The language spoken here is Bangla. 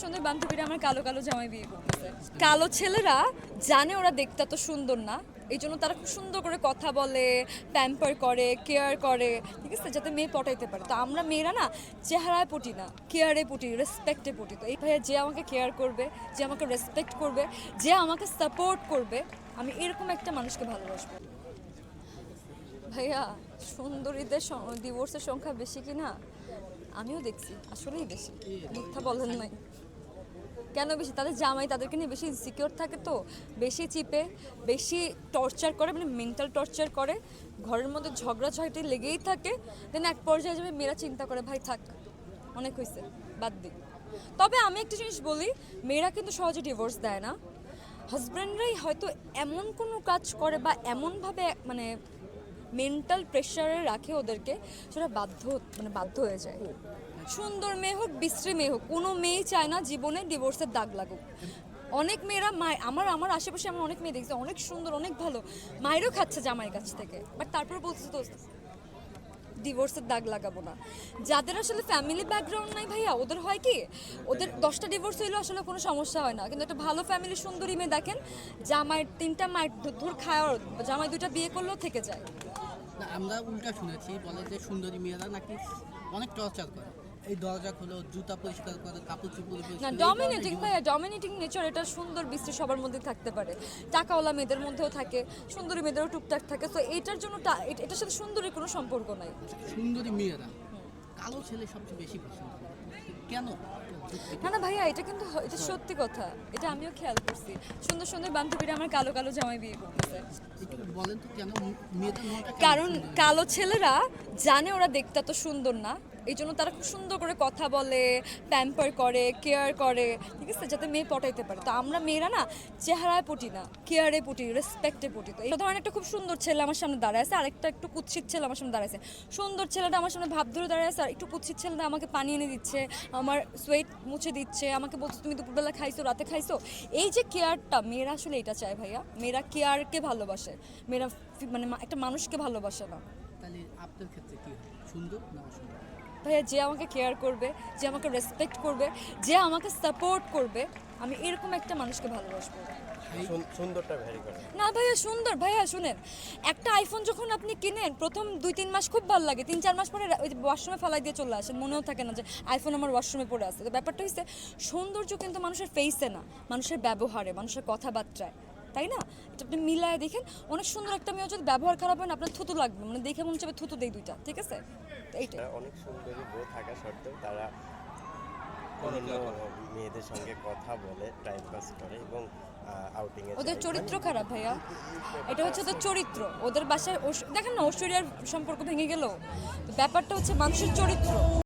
সুন্দর সুন্দর বান্ধবীরা আমার কালো কালো জামাই বিয়ে করতেছে। কালো ছেলেরা জানে ওরা দেখতে এত সুন্দর না। এই জন্য তারা খুব সুন্দর করে কথা বলে প্যাম্পার করে কেয়ার করে, ঠিক আছে? যাতে মেয়ে পটাইতে পারে। তো আমরা মেয়েরা না চেহারায় পটি না কেয়ারে পটি রেসপেক্টে পটি। তো এই ভাইয়া যে আমাকে কেয়ার করবে, যে আমাকে রেসপেক্ট করবে, যে আমাকে সাপোর্ট করবে, আমি এরকম একটা মানুষকে ভালোবাসবো। ভাইয়া, সুন্দরীদের ডিভোর্সের সংখ্যা বেশি কি না আমিও দেখছি, আসলেই বেশি। মিথ্যা বলেন নাই। কেন বেশি? তাদের জামাই তাদেরকে নিয়ে বেশি ইনসিকিওর থাকে তো, বেশি চিপে, বেশি টর্চার করে মানে মেন্টাল টর্চার করে। ঘরের মধ্যে ঝগড়া ঝাঁটি লেগেই থাকে। দেন এক পর্যায়ে যাবে, মেয়েরা চিন্তা করে, ভাই, থাক, অনেক হয়েছে বাদ দিই তবে আমি একটা জিনিস বলি, মেয়েরা কিন্তু সহজে ডিভোর্স দেয় না। হাজব্যান্ডরাই হয়তো এমন কোনো কাজ করে বা এমনভাবে মানে মেন্টাল প্রেশারে রাখে ওদেরকে সেটা বাধ্য মানে বাধ্য হয়ে যায়। সুন্দর মেয়ে হোক বিশ্রী মেয়ে হোক কোনো মেয়েই চায় না জীবনে ডিভোর্সের দাগ লাগুক। অনেক মেয়েরা মায় আমার আমার আশেপাশে আমার অনেক মেয়ে দেখছি, অনেক সুন্দর, অনেক ভালো। মায়েরও খাচ্ছে জামাইয়ের কাছ থেকে। বাট তারপর বলছে তো ডিভোর্সের দাগ লাগাবো না। যাদের আসলে ফ্যামিলি ব্যাকগ্রাউন্ড নাই ভাইয়া, ওদের হয় কি, ওদের দশটা ডিভোর্স হইলেও আসলে কোনো সমস্যা হয় না। কিন্তু একটা ভালো ফ্যামিলি সুন্দরী মেয়ে দেখেন, জামাইয়ের তিনটা মায়ের ধর খাওয়ার, জামাই দুইটা বিয়ে করলেও থেকে যায়। আমরা উল্টা শুনেছি, বলে যে সুন্দরী মেয়েরা নাকি অনেক টর্চার করে। এই দরজা খুলো জুতা পরিষ্কার করে কাপড় চোপড় না ডমিনেটিং ভাইয়া ডমিনেটিং নেচার এটা সুন্দর বিশ্রী সবার মধ্যে থাকতে পারে। টাকাওয়ালা মেয়েদের মধ্যেও থাকে সুন্দরী মেয়েদেরও টুকটাক থাকে তো এটার জন্য এটার সাথে সুন্দরীর কোনো সম্পর্ক নাই। সুন্দরী মেয়েরা কালো ছেলে সবচেয়ে বেশি পছন্দ কেন? না না ভাইয়া এটা কিন্তু এটা সত্যি কথা এটা আমিও খেয়াল করছি। সুন্দর সুন্দর বান্ধবীরা আমার কালো কালো জামাই বিয়ে করতেছে। কারণ কালো ছেলেরা জানে ওরা দেখতে তো সুন্দর না এই জন্য তারা খুব সুন্দর করে কথা বলে প্যাম্পার করে কেয়ার করে, ঠিক আছে? যাতে মেয়ে পটাইতে পারে। তো আমরা মেয়েরা না চেহারায় পটি না কেয়ারে পটি রেসপেক্টে পটি। তো এই ধরনের একটা খুব সুন্দর ছেলে আমার সামনে দাঁড়ায় আছে, আরেকটা একটু কুৎসিত ছেলে আমার সামনে দাঁড়ায় আছে। সুন্দর ছেলেটা আমার সামনে ভাব ধরে দাঁড়ায় আছে, আর একটু কুৎসিত ছেলেটা আমাকে পানি এনে দিচ্ছে, আমার সোয়েট মুছে দিচ্ছে, আমাকে বলছে, তুমি দুপুরবেলা খাইছো, রাতে খাইছো? এই যে কেয়ারটা মেয়েরা আসলে এটা চায় ভাইয়া। মেয়েরা কেয়ারকে ভালোবাসে। মেয়েরা মানে একটা মানুষকে ভালোবাসে না। তাহলে আপনার ক্ষেত্রে কি সুন্দর না অসুন্দর? ভাইয়া যে আমাকে কেয়ার করবে যে আমাকে রেসপেক্ট করবে যে আমাকে সাপোর্ট করবে আমি এরকম একটা মানুষকে ভালোবাসবো। সুন্দরটা ভ্যারি করে। না ভাইয়া সুন্দর। ভাইয়া শুনেন একটা আইফোন যখন আপনি কিনেন প্রথম দুই তিন মাস খুব ভালো লাগে। তিন চার মাস পরে ওই ওয়াশরুমে ফেলাই দিয়ে চলে আসেন মনেও থাকে না যে আইফোন আমার ওয়াশরুমে পড়ে আছে। তো ব্যাপারটা হচ্ছে সৌন্দর্য কিন্তু মানুষের ফেসে না মানুষের ব্যবহারে মানুষের কথাবার্তায়। তাই না? এটা আপনি মিলায় দেখেন অনেক সুন্দর একটা মেয়ে যদি ব্যবহার খারাপ হয় না আপনার থুতু লাগবে মানে দেখে মনে হচ্ছে থুতু দেই দুইটা ঠিক আছে? তারা অনেক সুন্দরী বউ থাকা সত্ত্বেও তারা মেয়েদের সঙ্গে কথা বলে টাইম পাস করে এবং আউটিং ওদের চরিত্র খারাপ ভাইয়া। এটা হচ্ছে ওদের চরিত্র। ওদের বাসায় দেখেন না ঐশ্বরিয়ার সম্পর্ক ভেঙে গেল? ব্যাপারটা হচ্ছে মানুষের চরিত্র।